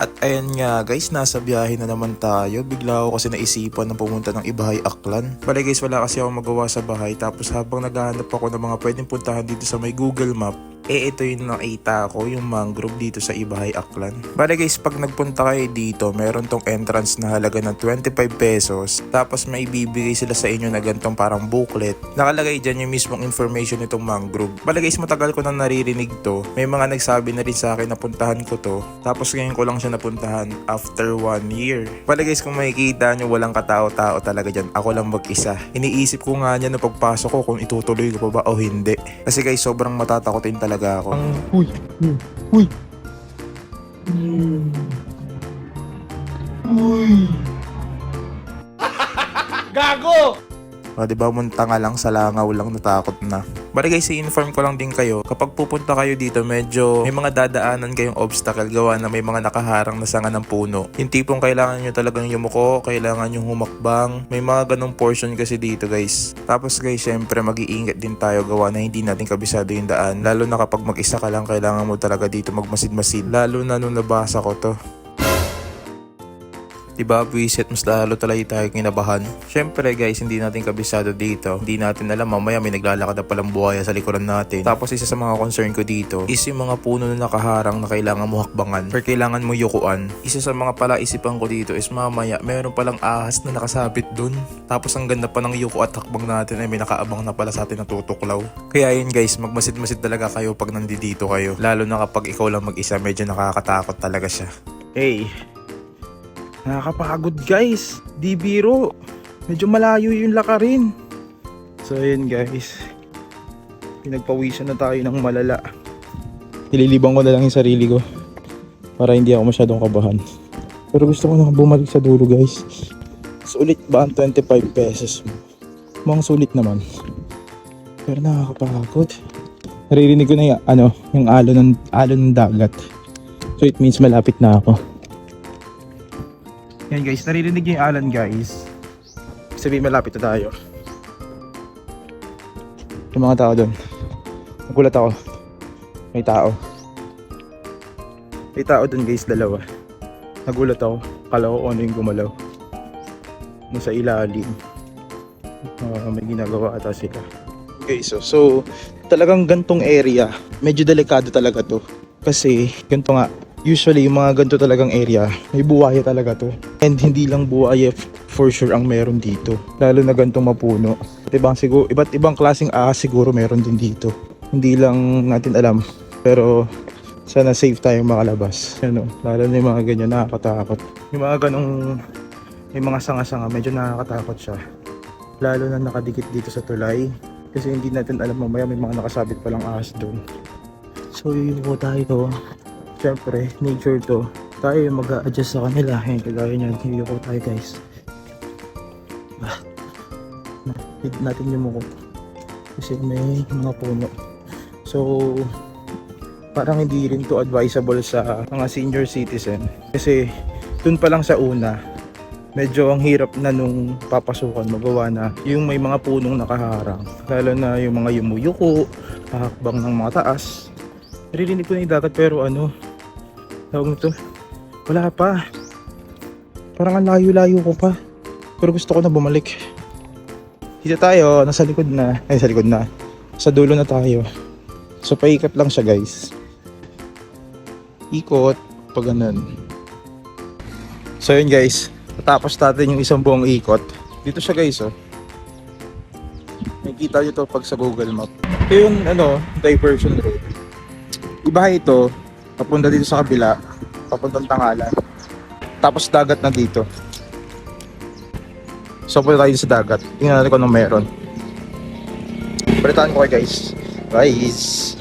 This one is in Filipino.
At ayan nga guys, nasa biyahe na naman tayo. Bigla ako kasi naisipan na pumunta ng Ibahay Aklan. Bale guys, wala kasi ako magawa sa bahay. Tapos habang naghahanap ako ng mga pwedeng puntahan dito sa may Google Map, eh ito yung nakita ko, yung mangrove dito sa Ibahay Aklan. Bale guys, pag nagpunta kayo dito, meron tong entrance na halaga ng 25 pesos. Tapos may ibibigay sila sa inyo na gantong parang booklet. Nakalagay dyan yung mismong information nitong mangrove. Bale guys, matagal ko na naririnig to. May mga nagsabi na rin sa akin na puntahan ko to. Tapos ngayon ko lang siya napuntahan after one year. Bale guys, kung makikita nyo, walang katao-tao talaga dyan. Ako lang mag-isa. Iniisip ko nga niya na pagpasok ko kung itutuloy ko pa ba o hindi. Kasi guys, sobrang matatakotin talaga ako. Uy, uy, uy. Uy. Gago! O, di ba munta nga lang sa langaw lang natakot na. Bali guys, i-inform ko lang din kayo, kapag pupunta kayo dito, medyo may mga dadaanan kayong obstacle gawa na may mga nakaharang na sanga ng puno. Yung tipong kailangan nyo talagang yumuko, kailangan nyo humakbang. May mga ganong portion kasi dito guys. Tapos guys, syempre mag-iingat din tayo gawa na hindi natin kabisado yung daan. Lalo na kapag mag-isa ka lang, kailangan mo talaga dito magmasid-masid. Lalo na nung nabasa ko to. Diba, visit mas lalo talaga tayo kinabahan. Syempre guys, hindi natin kabisado dito. Hindi natin alam, mamaya may naglalakad na palang buhaya sa likuran natin. Tapos isa sa mga concern ko dito is yung mga puno na nakaharang na kailangan mo hakbangan or kailangan mo yukuan. Isa sa mga palaisipan ko dito is mamaya meron palang ahas na nakasabit dun. Tapos ang ganda pa ng yuko at hakbang natin ay may nakaabang na pala sa atin na tutuklaw. Kaya yun guys, magmasid-masid talaga kayo pag nandito kayo. Lalo na kapag ikaw lang mag-isa, medyo nakakatakot talaga siya. Hey, Nakakapagod guys. Di biro. Medyo malayo yung lakarin. So ayun guys. Pinagpawisan na tayo ng malala. Nililibang ko na lang yung sarili ko. Para hindi ako masyadong kabahan. Pero gusto ko na bumalik sa dulo guys. Sulit ba ang 25 pesos mo? Mukhang sulit naman. Pero nakakapagod. Naririnig ko na yung, ano, yung alon ng, alon ng dagat. So it means malapit na ako. Yan guys, naririnig niyo yung alan guys. Sabihin malapit na tayo. Yung mga tao doon. Nagulat ako. May tao. May tao doon guys, dalawa. Nagulat ako. Kala ko ano yung gumalaw. Nasa ilalim. Ah, may ginagawa ata sila. Okay, so, so talagang gantong area, medyo delikado talaga to. Kasi ganito nga, usually yung mga ganito talagang area, may buwaya talaga to. And hindi lang buwaya for sure ang meron dito. Lalo na gantong mapuno. Iba't ibang, siguro, iba't ibang klaseng ahas siguro meron din dito. Hindi lang natin alam. Pero sana safe tayong makalabas. Ano, lalo na yung mga ganyan nakakatakot. Yung mga ganong may mga sanga-sanga, medyo nakakatakot siya. Lalo na nakadikit dito sa tulay. Kasi hindi natin alam mamaya may mga nakasabit palang ahas doon. So yun po tayo. Siyempre, nature to. Tayo mag-a-adjust sa kanila. Ayun, kagaya niyan. Hindi ko tayo guys. Ah. Hit natin yung muko. Kasi may mga puno. So, parang hindi rin to advisable sa mga senior citizen. Kasi, dun pa lang sa una, medyo ang hirap na nung papasukan magawa na yung may mga punong nakaharang. Lalo na yung mga yumuyuko, hahakbang ng mga taas. Naririnig ko na yung dagat pero ano, tawag nito, wala pa. Parang ang layo-layo ko pa. Pero gusto ko na bumalik. Dito tayo, nasa likod na. Ay, sa likod na. Sa dulo na tayo. So, paikot lang siya guys. Ikot, pag ganun. So, yun guys. Tapos natin yung isang buong ikot. Dito siya guys, oh. Nakikita nyo to pag sa Google Map. Ito yung, ano, diversion road. Iba ito, papunta dito sa kabila, papuntang Tangalan. Tapos dagat na dito. So punta tayo sa dagat. Tingnan natin kung anong meron. Balitaan ko kayo guys. Guys.